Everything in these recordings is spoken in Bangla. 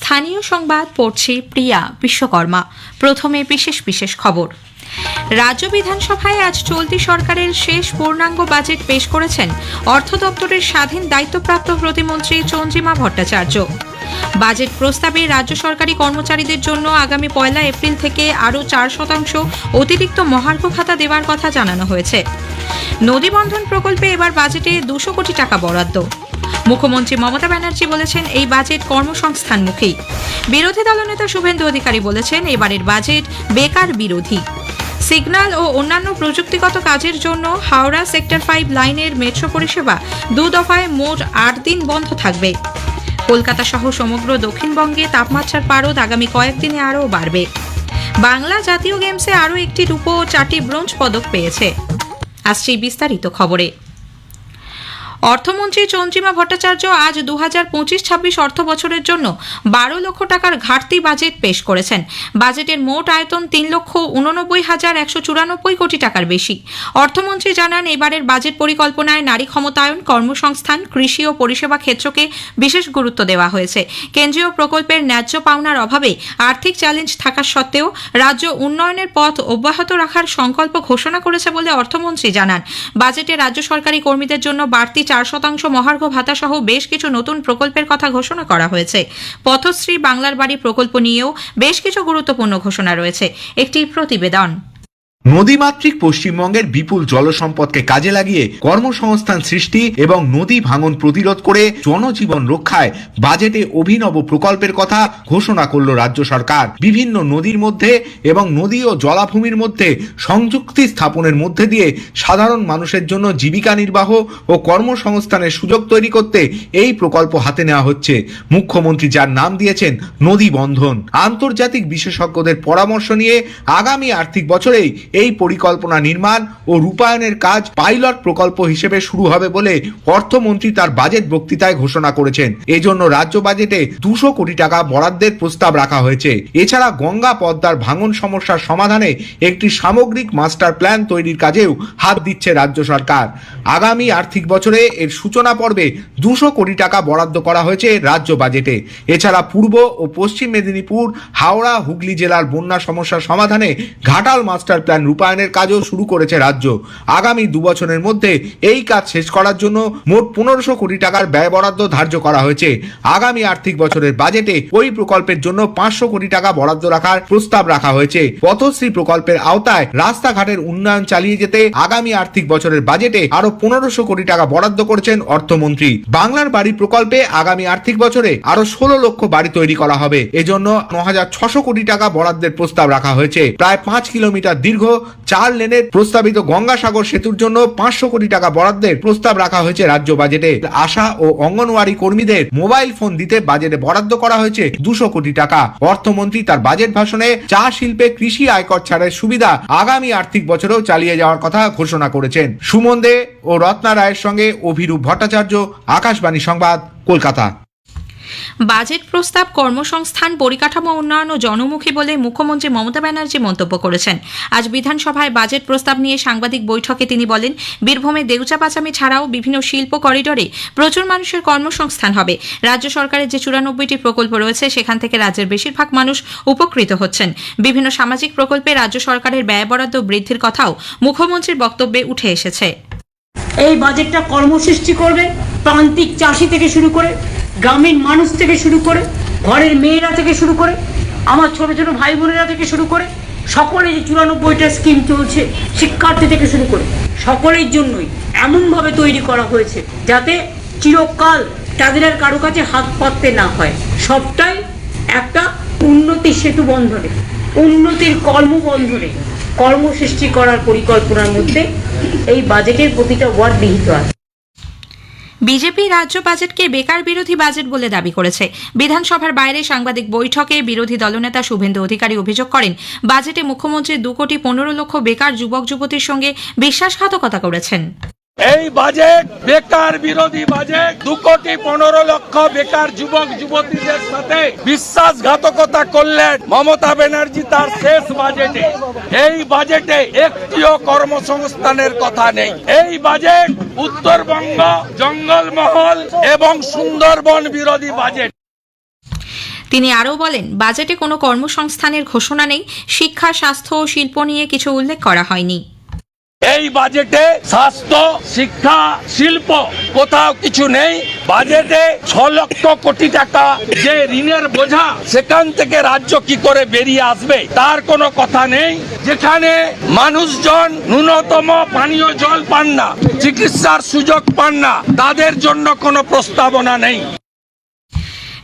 স্থানীয় সংবাদ পড়ছি প্রিয়া বিশ্বকর্মা। প্রথমে বিশেষ বিশেষ খবর। রাজ্য বিধানসভায় আজ চলতি সরকারের শেষ পূর্ণাঙ্গ বাজেট পেশ করেছেন অর্থ দপ্তরের স্বাধীন দায়িত্বপ্রাপ্ত প্রতিমন্ত্রী চন্দ্রিমা ভট্টাচার্য। বাজেট প্রস্তাবে রাজ্য সরকারি কর্মচারীদের জন্য আগামী পয়লা এপ্রিল থেকে আরও চার শতাংশ অতিরিক্ত মহার্ঘ ভাতা দেওয়ার কথা জানানো হয়েছে। নদীবন্ধন প্রকল্পে এবার বাজেটে দুশো কোটি টাকা বরাদ্দ। মুখ্যমন্ত্রী মমতা ব্যানার্জি বলেছেন, এই বাজেট কর্মসংস্থানমুখী বিরোধী দলনেতা শুভেন্দু অধিকারী বলেছেন, এবারের বাজেট বেকার বিরোধী। সিগন্যাল ও অন্যান্য প্রযুক্তিগত কাজের জন্য হাওড়া সেক্টর ফাইভ লাইনের মেট্রো পরিষেবা দু দফায় মোট আট দিন বন্ধ থাকবে। কলকাতা সহ সমগ্র দক্ষিণবঙ্গে তাপমাত্রার পারদ আগামী কয়েকদিনে আরও বাড়বে। বাংলা জাতীয় গেমসে আরও একটি রূপো ও চারটি ব্রোঞ্জ পদক পেয়েছে। আসছি বিস্তারিত খবরে। অর্থমন্ত্রী চন্দ্রিমা ভট্টাচার্য আজ দু হাজার পঁচিশ ছাব্বিশ অর্থ বছরের জন্য বারো লক্ষ টাকার ঘাটতি বাজেট পেশ করেছেন। বাজেটের মোট আয়তন তিন লক্ষ উননব্বই হাজার একশো চুরানব্বই কোটি টাকার বেশি। অর্থমন্ত্রী জানান, এবারের বাজেট পরিকল্পনায় নারী ক্ষমতায়ন, কর্মসংস্থান, কৃষি ও পরিষেবা ক্ষেত্রকে বিশেষ গুরুত্ব দেওয়া হয়েছে। কেন্দ্রীয় প্রকল্পের ন্যায্য পাওনার অভাবে আর্থিক চ্যালেঞ্জ থাকা সত্ত্বেও রাজ্য উন্নয়নের পথ অব্যাহত রাখার সংকল্প ঘোষণা করেছে বলে অর্থমন্ত্রী জানান। বাজেটে রাজ্য সরকারি কর্মীদের জন্য বাড়তি চার শতাংশ মহার্ঘ ভাতা সহ বেশ কিছু নতুন প্রকল্পের কথা ঘোষণা করা হয়েছে। পথশ্রী বাংলার বাড়ি প্রকল্প নিয়েও বেশ কিছু গুরুত্বপূর্ণ ঘোষণা রয়েছে। একটি প্রতিবেদন। নদীমাতৃক পশ্চিমবঙ্গের বিপুল জলসম্পদকে কাজে লাগিয়ে কর্মসংস্থান সৃষ্টি এবং নদী ভাঙন প্রতিরোধ করে জনজীবন রক্ষায় বাজেটে অভিনব প্রকল্পের কথা ঘোষণা করল রাজ্য সরকার। বিভিন্ন নদীর মধ্যে এবং নদী ও জলাভূমির মধ্যে সংযুক্তি স্থাপনের মধ্যে দিয়ে সাধারণ মানুষের জন্য জীবিকা নির্বাহ ও কর্মসংস্থানের সুযোগ তৈরি করতে এই প্রকল্প হাতে নেওয়া হচ্ছে। মুখ্যমন্ত্রী যার নাম দিয়েছেন নদী বন্ধন। আন্তর্জাতিক বিশেষজ্ঞদের পরামর্শ নিয়ে আগামী আর্থিক বছরেই এই পরিকল্পনা নির্মাণ ও রূপায়ণের কাজ পাইলট প্রকল্প হিসেবে শুরু হবে বলে অর্থমন্ত্রী তার বাজেট বক্তৃতায় ঘোষণা করেছেন। এজন্য রাজ্য বাজেটে দুশো কোটি টাকা বরাদ্দের প্রস্তাব রাখা হয়েছে। এছাড়া গঙ্গা পদ্মার ভাঙন সমস্যার সমাধানে একটি সামগ্রিক মাস্টার প্ল্যান তৈরির কাজেও হাত দিচ্ছে রাজ্য সরকার। আগামী আর্থিক বছরে এর সূচনা পর্বে দুশো কোটি টাকা বরাদ্দ করা হয়েছে রাজ্য বাজেটে। এছাড়া পূর্ব ও পশ্চিম মেদিনীপুর, হাওড়া, হুগলি জেলার বন্যা সমস্যার সমাধানে ঘাটাল মাস্টার প্ল্যান রূপায়ণের কাজও শুরু করেছে রাজ্য। আগামী দু বছরের মধ্যে এই কাজ শেষ করার জন্য মোট পনেরোশো কোটি টাকার ব্যয় বরাদ্দ ধার্য করা হয়েছে। আগামী আর্থিক বছরের বাজেটে ওই প্রকল্পের জন্য পাঁচশো কোটি টাকা বরাদ্দ রাখার প্রস্তাব রাখা হয়েছে। পথশ্রী প্রকল্পের আওতায় রাস্তাঘাটের উন্নয়ন চালিয়ে যেতে আগামী আর্থিক বছরের বাজেটে আরও পনেরোশো কোটি টাকা বরাদ্দ করেছেন অর্থমন্ত্রী। বাংলার বাড়ি প্রকল্পে আগামী আর্থিক বছরে আরও ষোলো লক্ষ বাড়ি তৈরি করা হবে। এজন্য ন হাজার ছশো কোটি টাকা বরাদ্দের প্রস্তাব রাখা হয়েছে। প্রায় পাঁচ কিলোমিটার দীর্ঘ চার লেনের প্রস্তাবিত গঙ্গাসাগর সেতুর জন্য পাঁচশো কোটি টাকা বরাদ্দের প্রস্তাব রাখা হয়েছে রাজ্য বাজেটে। আশা ও অঙ্গনওয়াড়ি কর্মীদের মোবাইল ফোন দিতে বাজেটে বরাদ্দ করা হয়েছে দুশো কোটি টাকা। অর্থমন্ত্রী তার বাজেট ভাষণে চা শিল্পে কৃষি আয়কর ছাড়ের সুবিধা আগামী আর্থিক বছরেও চালিয়ে যাওয়ার কথা ঘোষণা করেছেন। সুমন দে ও রত্না রায়ের সঙ্গে অভিরূপ ভট্টাচার্য, আকাশবাণী সংবাদ, কলকাতা। বাজেট প্রস্তাব কর্মসংস্থান, পরিকাঠামো উন্নয়ন ও জনমুখী বলে মুখ্যমন্ত্রী মমতা ব্যানার্জি মন্তব্য করেছেন। আজ বিধানসভায় বাজেট প্রস্তাব নিয়ে সাংবাদিক বৈঠকে তিনি বলেন, বীরভূমে দেউচা পাচামি ছাড়াও বিভিন্ন শিল্প করিডরে প্রচুর মানুষের কর্মসংস্থান হবে। রাজ্য সরকারের যে চুরানব্বইটি প্রকল্প রয়েছে, সেখান থেকে রাজ্যের বেশিরভাগ মানুষ উপকৃত হচ্ছেন। বিভিন্ন সামাজিক প্রকল্পে রাজ্য সরকারের ব্যয় বরাদ্দ বৃদ্ধির কথাও মুখ্যমন্ত্রীর বক্তব্যে উঠে এসেছে। এই বাজেটটা কর্মসৃষ্টি করবে প্রান্তিক চাষি থেকে শুরু করে গ্রামীণ মানুষ থেকে শুরু করে, ঘরের মেয়েরা থেকে শুরু করে, আমার ছোট ছোট ভাই বোনেরা থেকে শুরু করে সকলে যে চুরানব্বইটা স্কিম চলছে, শিক্ষার্থী থেকে শুরু করে, সকলের জন্যই এমনভাবে তৈরি করা হয়েছে যাতে চিরকাল তাদের আর কারও কাছে হাত পাততে না হয়। সবটাই একটা উন্নতির সেতু বন্ধনে, উন্নতির কর্মবন্ধনে কর্মসৃষ্টি করার পরিকল্পনার মধ্যে এই বাজেটের প্রতিটা ওয়ার্ড নিহিত আছে। বিজেপি রাজ্য বাজেটকে বেকার বিরোধী বাজেট বলে দাবি করেছে। বিধানসভার বাইরে সাংবাদিক বৈঠকে বিরোধী দলনেতা শুভেন্দু অধিকারী অভিযোগ করেন, বাজেটে মুখ্যমন্ত্রী দু কোটি পনেরো লক্ষ বেকার যুবক যুবতীর সঙ্গে বিশ্বাসঘাতকতা করেছেন। এই বাজেট বেকার বিরোধী বাজেট দু কোটি পনেরো লক্ষ বেকার যুবক যুবতীদের সাথে বিশ্বাসঘাতকতা করলেন মমতা ব্যানার্জি তার শেষ বাজেটে। এই বাজেটে একটিও কর্মসংস্থানের কথা নেই। এই বাজেট উত্তরবঙ্গ, জঙ্গলমহল এবং সুন্দরবন বিরোধী বাজেট। তিনি আরও বলেন, বাজেটে কোনো কর্মসংস্থানের ঘোষণা নেই, শিক্ষা, স্বাস্থ্য ও শিল্প নিয়ে কিছু উল্লেখ করা হয়নি। এই বাজেটে স্বাস্থ্য, শিক্ষা, শিল্প কোথাও কিছু নেই। বাজেটে ছ লক্ষ কোটি টাকা। যে ঋণের বোঝা, সেখান থেকে রাজ্য কি করে বেরিয়ে আসবে, তার কোনো কথা নেই। যেখানে মানুষজন ন্যূনতম পানীয় জল পান না, চিকিৎসার সুযোগ পান না, তাদের জন্য কোনো প্রস্তাবনা নেই।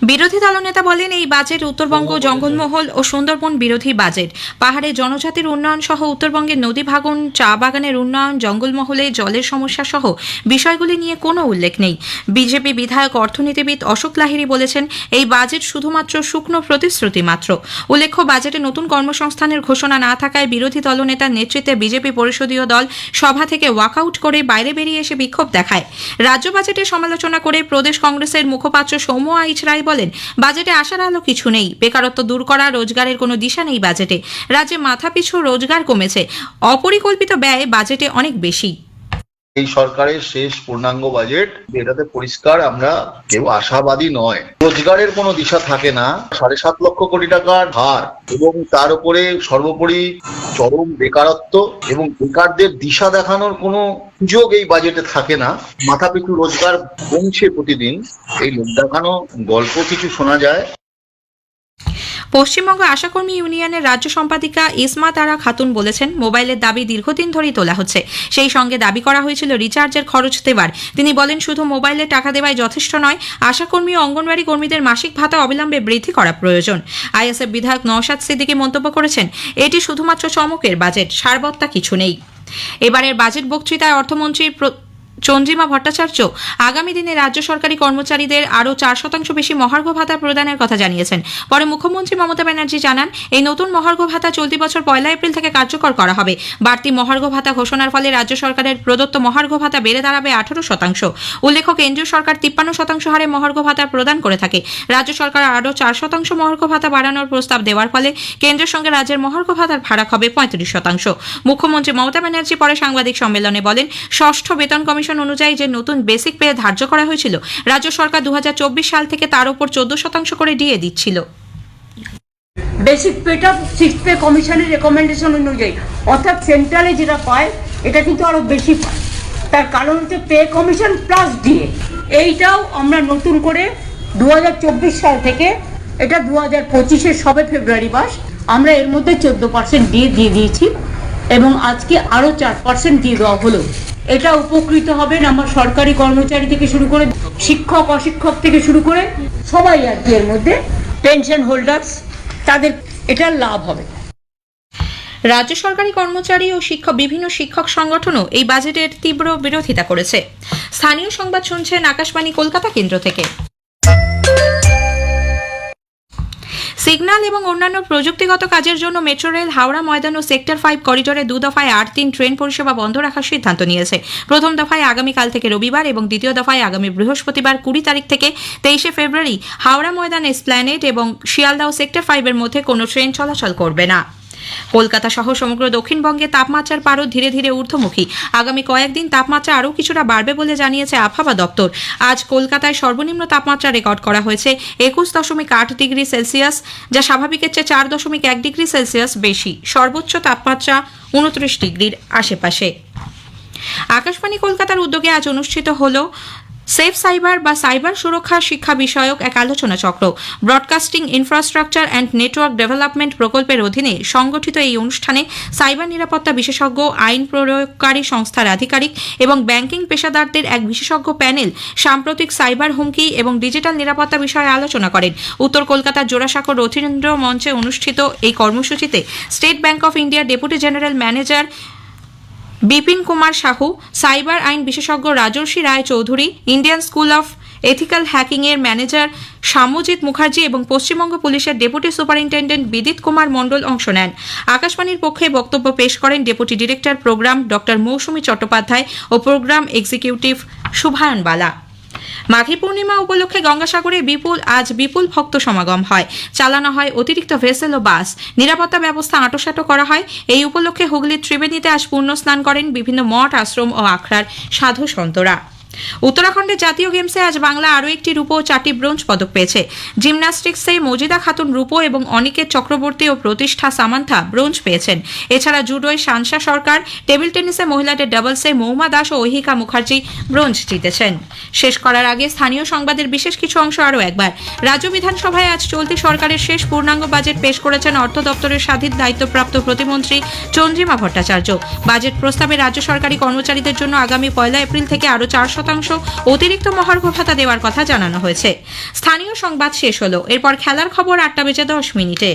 বিরোধী দলনেতা বলেন, এই বাজেট উত্তরবঙ্গ, জঙ্গলমহল ও সুন্দরবন বিরোধী বাজেট। পাহাড়ে জনজাতির উন্নয়ন সহ উত্তরবঙ্গের নদী ভাঙন চা বাগানের উন্নয়ন, জঙ্গলমহলে জলের সমস্যা সহ বিষয়গুলি নিয়ে কোনো উল্লেখ নেই। বিজেপি বিধায়ক অর্থনীতিবিদ অশোক লাহিড়ী বলেছেন, এই বাজেট শুধুমাত্র শুকনো প্রতিশ্রুতি মাত্র। উল্লেখ্য, বাজেটে নতুন কর্মসংস্থানের ঘোষণা না থাকায় বিরোধী দলনেতার নেতৃত্বে বিজেপি পরিষদীয় দল সভা থেকে ওয়াকআউট করে বাইরে বেরিয়ে এসে বিক্ষোভ দেখায়। রাজ্য বাজেটের সমালোচনা করে প্রদেশ কংগ্রেসের মুখপাত্র সৌম্য আইচ বলেন, বাজেটে আসার আলো কিছু নেই। বেকারত্ব দূর করা রোজগারের কোনো দিশা নেই বাজেটে। রাজ্যে মাথাপিছু রোজগার কমেছে। অপরিকল্পিত ব্যয় বাজেটে অনেক বেশি। এই সরকারের শেষ পূর্ণাঙ্গ বাজেট এটাতে পরিষ্কার আমরা কেউ আশাবাদী নয়। রোজগারের কোনো দিশা থাকে না। সাড়ে সাত লক্ষ কোটি টাকার হার এবং তার উপরে সর্বোপরি চরম বেকারত্ব এবং বেকারদের দিশা দেখানোর কোনো সুযোগ এই বাজেটে থাকে না। মাথাপিছু রোজগার কমছে প্রতিদিন। এই লোক দেখানো গল্প কিছু শোনা যায়। পশ্চিমবঙ্গ আশাকর্মী ইউনিয়নের রাজ্য সম্পাদিকা ইসমা তারা খাতুন বলেছেন মোবাইলের দাবি দীর্ঘদিন ধরেই তোলা হচ্ছে। সেই সঙ্গে দাবি করা হয়েছিল রিচার্জের খরচ দেবার তিনি বলেন, শুধু মোবাইলে টাকা দেওয়াই যথেষ্ট নয়, আশাকর্মী ও অঙ্গনওয়াড়ি কর্মীদের মাসিক ভাতা অবিলম্বে বৃদ্ধি করা প্রয়োজন। আইএসএফ বিধায়ক নওশাদ সিদ্দিকী মন্তব্য করেছেন, এটি শুধুমাত্র চমকের বাজেট, সারবত্তা কিছু নেই। এবারের বাজেট বক্তৃতায় অর্থমন্ত্রী প্র- চন্দ্রিমা ভট্টাচার্য আগামী দিনে রাজ্য সরকারি কর্মচারীদের আরও চার শতাংশ বেশি মহার্ঘ ভাতা প্রদানের কথা জানিয়েছেন। পরে মুখ্যমন্ত্রী মমতা ব্যানার্জি জানান, এই নতুন মহার্ঘ ভাতা চলতি বছর পয়লা এপ্রিল থেকে কার্যকর করা হবে। বাড়তি মহার্ঘ ভাতা ঘোষণার ফলে রাজ্য সরকারের প্রদত্ত মহার্ঘ ভাতা বেড়ে দাঁড়াবে আঠারো শতাংশ। উল্লেখ্য, কেন্দ্রীয় সরকার তিপ্পান্ন শতাংশ হারে মহার্ঘ ভাতা প্রদান করে থাকে। রাজ্য সরকার আরও চার শতাংশ মহার্ঘ ভাতা বাড়ানোর প্রস্তাব দেওয়ার ফলে কেন্দ্রের সঙ্গে রাজ্যের মহার্ঘ ভাতার ভাড়া হবে পঁয়ত্রিশ শতাংশ। মুখ্যমন্ত্রী মমতা ব্যানার্জি পরে সাংবাদিক সম্মেলনে বলেন, ষষ্ঠ বেতন কমিশন অনুযায়ী যে নতুন বেসিক পে ধার্য করা হয়েছিল, রাজ্য সরকার দুহাজার চব্বিশ সাল থেকে তার উপর চোদ্দ শতাংশ করে ডিএ দিচ্ছিল। বেসিক পেটা সিক্স পে কমিশনের রেকমেন্ডেশন অনুযায়ী, অর্থাৎ সেন্ট্রালে যেটা পায়, এটা কিন্তু আরও বেশি পায়। তার কারণ হচ্ছে পে কমিশন প্লাস ডিএ এইটাও আমরা নতুন করে দুহাজার চব্বিশ সাল থেকে, এটা দু হাজার পঁচিশের সবে ফেব্রুয়ারি মাস, আমরা এর মধ্যে চোদ্দ পার্সেন্ট দিয়ে দিয়ে দিয়েছি এবং আজকে আরও চার পার্সেন্ট দিয়ে দেওয়া হলো। এটা উপকৃত হবেন আমার সরকারি কর্মচারী থেকে শুরু করে শিক্ষক, অশিক্ষক থেকে শুরু করে সবাই আর কি এর মধ্যে পেনশন হোল্ডার্স তাদের এটা লাভ হবে। রাজ্য সরকারি কর্মচারী ও শিক্ষক, বিভিন্ন শিক্ষক সংগঠনও এই বাজেটের তীব্র বিরোধিতা করেছে। স্থানীয় সংবাদ শুনছেন আকাশবাণী কলকাতা কেন্দ্র থেকে। সিগন্যাল এবং অন্যান্য প্রযুক্তিগত কাজের জন্য মেট্রো রেল, হাওড়া ময়দান ও সেক্টর ফাইভ করিডোরে দু দফায় আট দিন ট্রেন পরিষেবা বন্ধ রাখার সিদ্ধান্ত নিয়েছে। প্রথম দফায় আগামীকাল থেকে রবিবার এবং দ্বিতীয় দফায় আগামী বৃহস্পতিবার কুড়ি তারিখ থেকে তেইশে ফেব্রুয়ারি হাওড়া ময়দান এসপ্ল্যানেট এবং শিয়ালদাহ সেক্টর ফাইভের মধ্যে কোনো ট্রেন চলাচল করবে না। কলকাতা সহ সমগ্র দক্ষিণবঙ্গে তাপমাত্রার পারও ধীরে ধীরে ঊর্ধ্বমুখী। আগামী কয়েকদিন তাপমাত্রা আরও কিছুটা বাড়বে বলে জানিয়েছে আবহাওয়া দপ্তর। আজ কলকাতায় সর্বনিম্ন তাপমাত্রা রেকর্ড করা হয়েছে একুশ দশমিক আট ডিগ্রি সেলসিয়াস, যা স্বাভাবিকের চেয়ে চার দশমিক এক ডিগ্রি সেলসিয়াস বেশি। সর্বোচ্চ তাপমাত্রা উনত্রিশ ডিগ্রির আশেপাশে। আকাশবাণী কলকাতার উদ্যোগে আজ অনুষ্ঠিত হল সেফ সাইবার বা সাইবার সুরক্ষা শিক্ষা বিষয়ক এক আলোচনা চক্র। Broadcasting infrastructure and network development প্রকল্পের অধীনে সংগঠিত এই অনুষ্ঠানে সাইবার নিরাপত্তা বিশেষজ্ঞ, আইন প্রয়োগকারী সংস্থার আধিকারিক এবং ব্যাংকিং পেশাদারদের এক বিশেষজ্ঞ প্যানেল সাম্প্রতিক সাইবার হুমকি এবং ডিজিটাল নিরাপত্তা বিষয়ে আলোচনা করেন। উত্তর কলকাতার জোড়াসাঁকো রথীন্দ্র মঞ্চে অনুষ্ঠিত এই কর্মসূচিতে স্টেট ব্যাংক অফ ইন্ডিয়ার deputy general manager Bipin Kumar Sahu, cyber আইন বিশেষজ্ঞ Rajarshi Roy Chowdhury Indian school of ethical hacking এর ম্যানেজার সামজিৎ মুখার্জি এবং পশ্চিমবঙ্গ পুলিশের ডেপুটি সুপারিনটেন্ডেন্ট বিদিত কুমার মণ্ডল অংশ নেন। আকাশবাণীর পক্ষে বক্তব্য পেশ করেন deputy director program doctor Mousumi Chattopadhyay ও প্রোগ্রাম এক্সিকিউটিভ শুভায়ন বালা। মাঘী পূর্ণিমা উপলক্ষে গঙ্গাসাগরে বিপুল, আজ বিপুল ভক্ত সমাগম হয়। চালানো হয় অতিরিক্ত ভেসেল ও বাস। নিরাপত্তা ব্যবস্থা আঁটোসাঁটো করা হয়। এই উপলক্ষে হুগলির ত্রিবেণীতে আজ পূর্ণ স্নান করেন বিভিন্ন মঠ, আশ্রম ও আখড়ার সাধু সন্তরা। উত্তরাখণ্ডের জাতীয় গেমসে আজ বাংলা আরও একটি রূপো ও চারটি ব্রোঞ্জ পদক পেয়েছে। জিমন্যাস্টিক্সে মজিদা খাতুন রূপো এবং অনিকেত চক্রবর্তী ও প্রতিষ্ঠা সামান্থা ব্রোঞ্জ পেয়েছেন। এছাড়া জুডোয় শানসা সরকার, টেবিল টেনিসে মহিলাদের ডাবলসে মৌমা দাস ও ঐহিকা মুখার্জি ব্রোঞ্জ জিতেছেন। শেষ করার আগে স্থানীয় সংবাদের বিশেষ কিছু অংশ আরও একবার। রাজ্য বিধানসভায় আজ চলতি সরকারের শেষ পূর্ণাঙ্গ বাজেট পেশ করেছেন অর্থ দপ্তরের স্বাধীন দায়িত্বপ্রাপ্ত প্রতিমন্ত্রী চন্দ্রিমা ভট্টাচার্য। বাজেট প্রস্তাবে রাজ্য সরকারি কর্মচারীদের জন্য আগামী পয়লা এপ্রিল থেকে আরও চার শতাংশ অতিরিক্ত মহার্ঘ ভাতা দেওয়ার কথা জানানো হয়েছে। স্থানীয় সংবাদ শেষ হলো। এরপর খেলার খবর আটটা বেজে দশ মিনিটে।